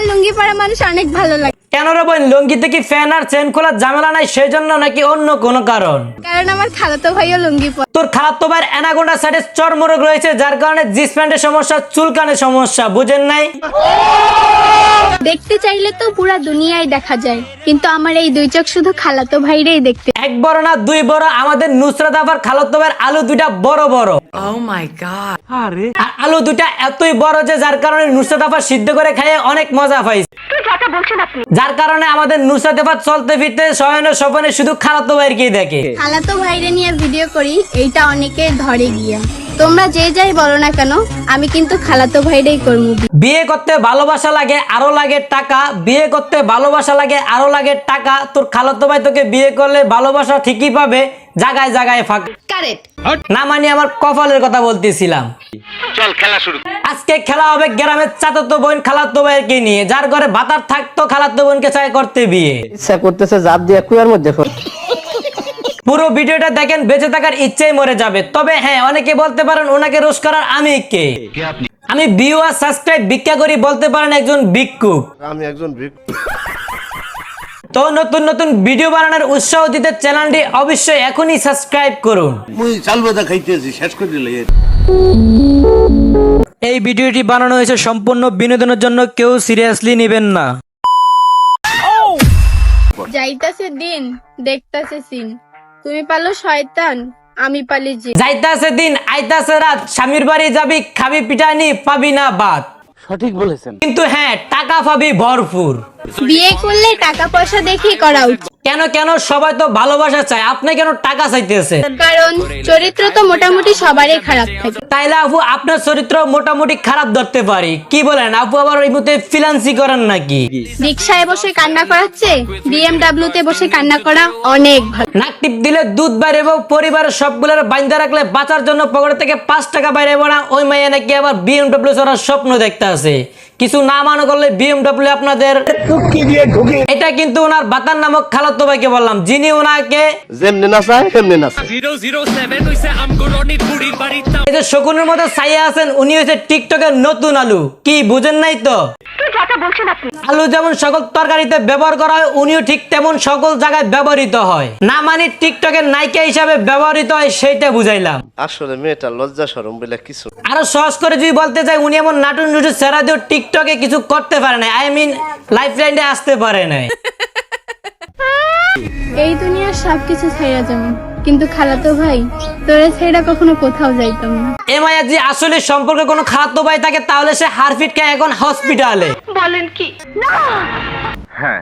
আমার লুঙ্গি পরা মানুষ অনেক ভালো লাগে। কেন রে বোন লুঙ্গিতে কি ফ্যান আর চেন খোলার ঝামেলা নাই? সেই জন্য নাকি অন্য কোনো কারণ? কারণ আমার খালাতো ভাইও লুঙ্গি পরে। তোর খালাতো ভাইয়ের অ্যানাগোন্ডা সাইডে চর্মরোগ রয়েছে যার কারণে জিস প্যান্টের সমস্যা চুলকানের সমস্যা বুঝেন নাই? দেখতে চাইলে তো পুরা দুনিয়ায় দেখা যায় কিন্তু আমার এই দুই চোখ শুধু খালাতো ভাইরেই দেখতে। এক বড় না দুই বড় আমাদের নুসরাত আবার খালাতো ভাইয়ের আলু দুইটা বড় বড়। Oh my god. আর আলু দুইটা এতই বড় যে যার কারণে নুসরাত আফা সিদ্ধ করে খেয়ে অনেক মজা পাইছে। যার কারণে আমাদের নুসরাত আফা চলতে ফিরতে শয়নে স্বপনে শুধু খালাতো ভাইয়েরকেই দেখে? খালাতো ভাইরে নিয়ে ভিডিও করি এইটা অনেকে ধরে গিয়া। তোমরা যে যাই বলো না কেন আমি কিন্তু খালাতো ভাইরেই করব। বিয়ে করতে ভালোবাসা লাগে আরও লাগে টাকা। বিয়ে করতে ভালোবাসা লাগে আরও লাগে টাকা। তোর খালাতো ভাই তোকে বিয়ে করলে ভালোবাসা ঠিকই পাবে জায়গায় জায়গায় ফাঁক। কারেক্ট না মানে আমার কপালের কথা বলতেছিলাম। চল খেলা শুরু। আজকে খেলা হবে গ্রামের চাচাতো বোন খালাতো ভাইকে নিয়ে। যার ঘরে ভাতার থাকতো খালাতো বোনকে চাই করতে বিয়ে। ইচ্ছা করতেছে জাপ দিয়ে কুয়ার মধ্যে পুরো ভিডিওটা দেখেন বেঁচে থাকার ইচ্ছেই মরে যাবে। তবে হ্যাঁ অনেকে বলতে পারেন ওনাকে রোজ করার আমি কে? আমি ভিউ আর সাবস্ক্রাইব ভিক্ষা করি বলতে পারেন একজন ভিক্ষুক। আমি একজন ভিক্ষু তো নতুন নতুন ভিডিও বানানোর উৎসাহ দিতে চ্যানেলটি অবশ্যই এখনই সাবস্ক্রাইব করুন। মুই চাল বাদা খাইতেছি শেষ করে দিলে। এই ভিডিওটি বানানো হয়েছে সম্পূর্ণ বিনোদনের জন্য কেউ সিরিয়াসলি নেবেন না। যাইতাছে দিন দেখতাছে সিন। তুমি পালো শয়তান আমি পালি জি যাইতাছে দিন আইতাছে রাত। স্বামীর বাড়ি যাবি খাবি পিটানি পাবি না বাদ সঠিক বলেছেন। কিন্তু হ্যাঁ টাকা পাবি ভরপুর। বিয়ে করলে টাকা পয়সা দেখি করা উচিত। কেন কেন? সবাই তো ভালোবাসা চায়। আপনি কেন টাকা চাইতেছে কারণ চরিত্র তো মোটামুটি সবারই খারাপ থাকে। তাইলে আপু আপনার চরিত্র মোটামুটি খারাপ ধরতে পারি। কি বলেন? আপু আবার ওই মতে ফিনান্সি করেন নাকি? রিক্সায় বসে কান্না করাচ্ছে বিএমডাব্লিউ তে বসে কান্না করা অনেক ভালো। নাক টিপ দিলে দুধ বাইরে এবং পরিবারের সবগুলোর বাইন্দা রাখলে বাঁচার জন্য পকেট থেকে পাঁচ টাকা বাইরে না ওই মাইয়া নাকি আবার বিএমডব্লিউ চড়ার স্বপ্ন দেখতে আছে কিছু না মানো করলে বিএমডব্লিউ আপনাদের এটা কিন্তু ওনার বাতার নামক খালাতো ভাইকে বললাম যিনি ওনাকে যেমনি না চায় সেমনি না চায় এই যে শকুনের মতো ছাইয়া আছেন উনি হচ্ছে টিকটকের নতুন আলু। কি বুঝেন নাই তো? আলু যেমন সকল তরকারিতে ব্যবহার করা হয় উনিও ঠিক তেমন সকল জায়গায় ব্যবহৃত হয়। না মানে টিকটকের নায়িকা হিসাবে ব্যবহৃত হয় সেইটা বুঝাইলাম। আসলে মেয়েটা লজ্জা সরম বলে কিছু আরও সহজ করে যদি বলতে চাই উনি এমন নাটুন নুটু সেরা দিয়েও টিকটকে কিছু করতে পারে না আই মিন লাইফ লাইনে আসতে পারে নাই। এই দুনিয়ার সবকিছু ছেড়ে যাব কিন্তু খালাতো ভাই তোরে ছেড়ে কখনো কোথাও যাইতাম না। এ মায়া যে আসলে সম্পর্কে কোনো খাদ্য পাই থাকে তাহলে সে হারফিট খায় এখন হসপিটালে বলেন কি?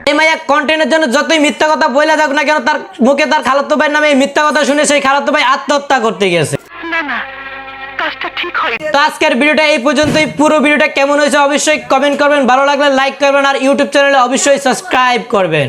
এই মায়া কন্টেন্টের জন্য যতই মিথ্যা কথা বলে থাকুক না কেন তার মুখে তার খালাতো ভাই নামে মিথ্যা কথা শুনে সেই খালাতো ভাই আত্মহত্যা করতে গেছে। তো আজকের ভিডিওটা এই পর্যন্তই। পুরো ভিডিওটা কেমন হয়েছে অবশ্যই কমেন্ট করবেন। ভালো লাগলে লাইক করবেন আর ইউটিউব চ্যানেলে অবশ্যই সাবস্ক্রাইব করবেন।